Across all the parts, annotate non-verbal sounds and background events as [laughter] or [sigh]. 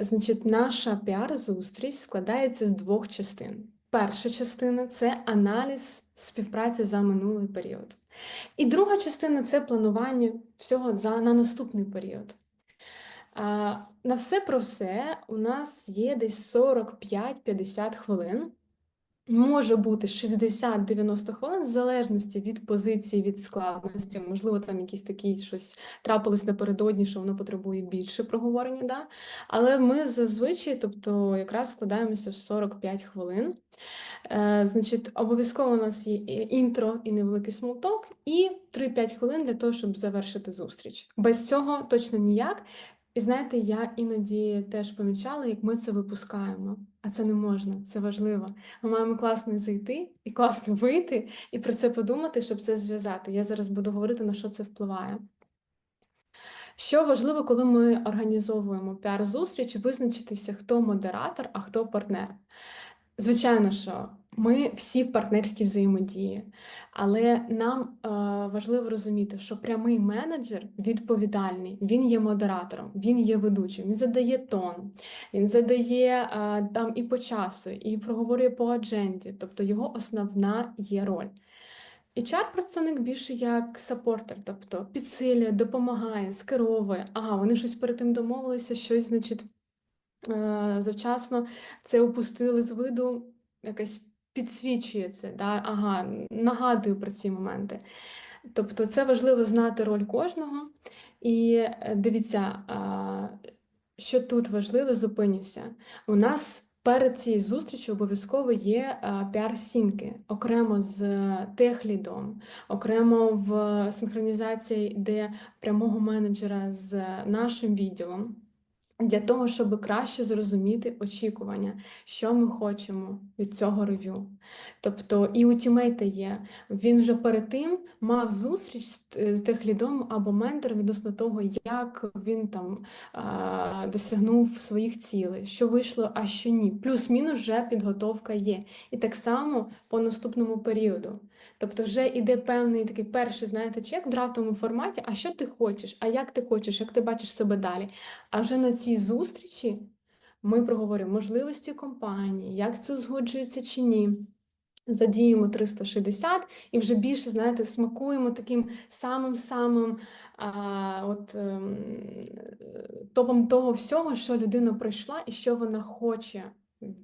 Значить, наша піар-зустріч складається з двох частин. Перша частина це аналіз співпраці за минулий період. І друга частина це планування всього за, на наступний період. А, на все про все у нас є десь 45-50 хвилин. Може бути 60-90 хвилин, в залежності від позиції, від складності. Можливо, там якісь такі щось трапилось напередодні, що воно потребує більше проговорення. Да? Але ми зазвичай, тобто, якраз складаємося в 45 хвилин. Е, Значить, обов'язково у нас є інтро і невеликий смолток, і 3-5 хвилин для того, щоб завершити зустріч. Без цього точно ніяк. І знаєте, я іноді теж помічала, як ми це випускаємо. А це не можна, це важливо. Ми маємо класно зайти і класно вийти, і про це подумати, щоб це зв'язати. Я зараз буду говорити, на що це впливає. Що важливо, коли ми організовуємо піар-зустріч, визначитися, хто модератор, а хто партнер. Звичайно, що ми всі в партнерській взаємодії, але нам е, важливо розуміти, що прямий менеджер відповідальний, він є модератором, він є ведучим, він задає тон, він задає е, там і по часу, і проговорює по адженді, тобто його основна є роль. HR-представник більше як саппортер, тобто підсилює, допомагає, скеровує. Ага, вони щось перед тим домовилися, щось, значить, завчасно це упустили з виду, якось підсвічує це, да? ага, нагадую про ці моменти. Тобто це важливо знати роль кожного. І е, дивіться, що тут важливо, зупинюся. У нас перед цією зустрічю обов'язково є піар-сінки, окремо з техлідом, окремо в синхронізації, де прямого менеджера з нашим відділом. Для того, щоб краще зрозуміти очікування, що ми хочемо від цього рев'ю. Тобто і у тімейта є, він вже перед тим мав зустріч з е, техлідом або ментором відносно того, як він там а, досягнув своїх цілей, що вийшло, а що ні. Плюс-мінус вже підготовка є. І так само по наступному періоду. Тобто вже йде певний такий перший, знаєте, чек в драфтовому форматі, а що ти хочеш, а як ти хочеш, як ти бачиш себе далі. А вже на цій зустрічі ми проговоримо можливості компанії, як це узгоджується чи ні. Задіємо 360 і вже більше, знаєте, смакуємо таким самим-самим от, ем, топом того всього, що людина пройшла і що вона хоче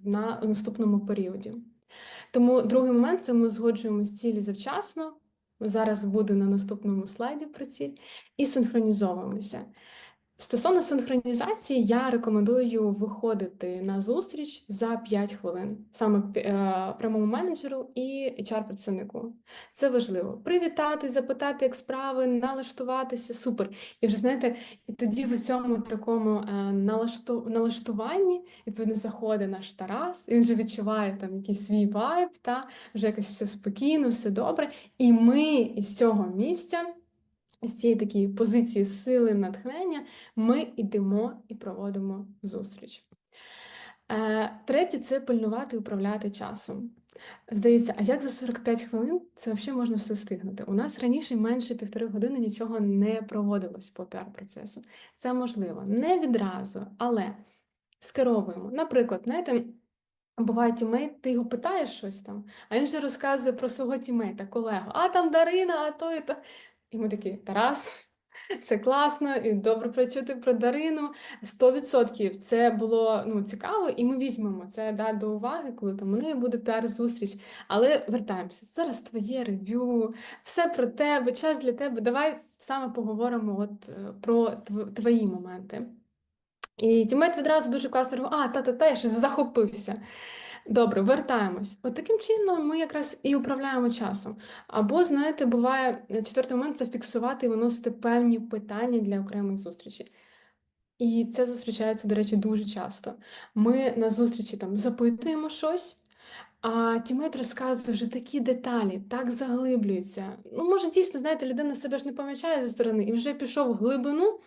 на наступному періоді. Тому другий момент це ми узгоджуємо цілі завчасно. Зараз буде на наступному слайді про ціль, і синхронізовуємося. Стосовно синхронізації, я рекомендую виходити на зустріч за 5 хвилин, саме е, прямому менеджеру і HR-працівнику. Це важливо. Привітати, запитати, як справи, налаштуватися, супер. І вже знаєте, і тоді в цьому такому е, налашту, налаштуванні відповідно заходить наш Тарас, і він вже відчуває там якийсь свій вайб, та вже якось все спокійно, все добре. І ми із цього місця з цієї такої позиції сили, натхнення, ми йдемо і проводимо зустріч. Е, Третє це пильнувати і управляти часом. Здається, а як за 45 хвилин це взагалі можна все встигнути? У нас раніше менше півтори години нічого не проводилось по піар-процесу. Це можливо, не відразу, але скеровуємо. Наприклад, знаєте, буває тімейт, ти його питаєш щось там, а він вже розказує про свого тімейта, колегу, а там Дарина, а то і то. І ми такі, Тарас, це класно, і добре прочути про Дарину. 100% це було ну, цікаво, і ми візьмемо це да, до уваги, коли там у неї буде піар-зустріч. Але вертаємося. Зараз твоє рев'ю, все про тебе, час для тебе. Давай саме поговоримо от, е, про твої моменти. І тімейт відразу дуже класно а, та-та-та, я щось захопився. Добре, вертаємось. От таким чином ми якраз і управляємо часом. Або, знаєте, буває четвертий момент це фіксувати і виносити певні питання для окремої зустрічі. І це зустрічається, до речі, дуже часто. Ми на зустрічі там запитуємо щось, а тімейт розказує вже такі деталі, так заглиблюється. Ну, може, дійсно, знаєте, людина себе ж не помічає зі сторони і вже пішов в глибину.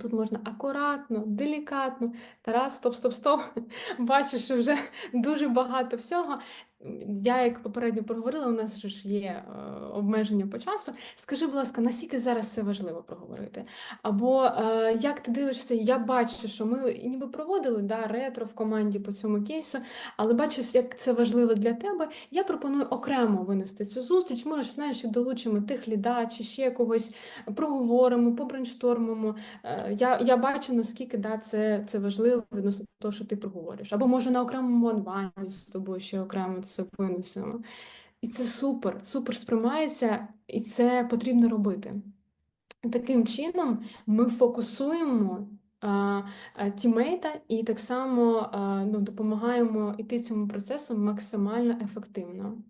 Тут можна акуратно, делікатно. Тарас, стоп, стоп, стоп. [laughs] Бачиш, що вже дуже багато всього. Я як попередньо проговорила, у нас ж є е, обмеження по часу. Скажи, будь ласка, наскільки зараз це важливо проговорити? Або е, як ти дивишся, я бачу, що ми ніби проводили да, ретро в команді по цьому кейсу, але бачу, як це важливо для тебе. Я пропоную окремо винести цю зустріч. Може, знаєш, долучимо тих ліда чи ще когось, проговоримо, побрейнштормимо. Е, Я, я бачу, наскільки да, це, це важливо відносно того, що ти проговориш. Або може на окремому онлайні з тобою ще окремо це винесемо. І це супер, супер сприймається, і це потрібно робити. Таким чином ми фокусуємо а, а, тімейта і так само а, ну, допомагаємо йти цьому процесу максимально ефективно.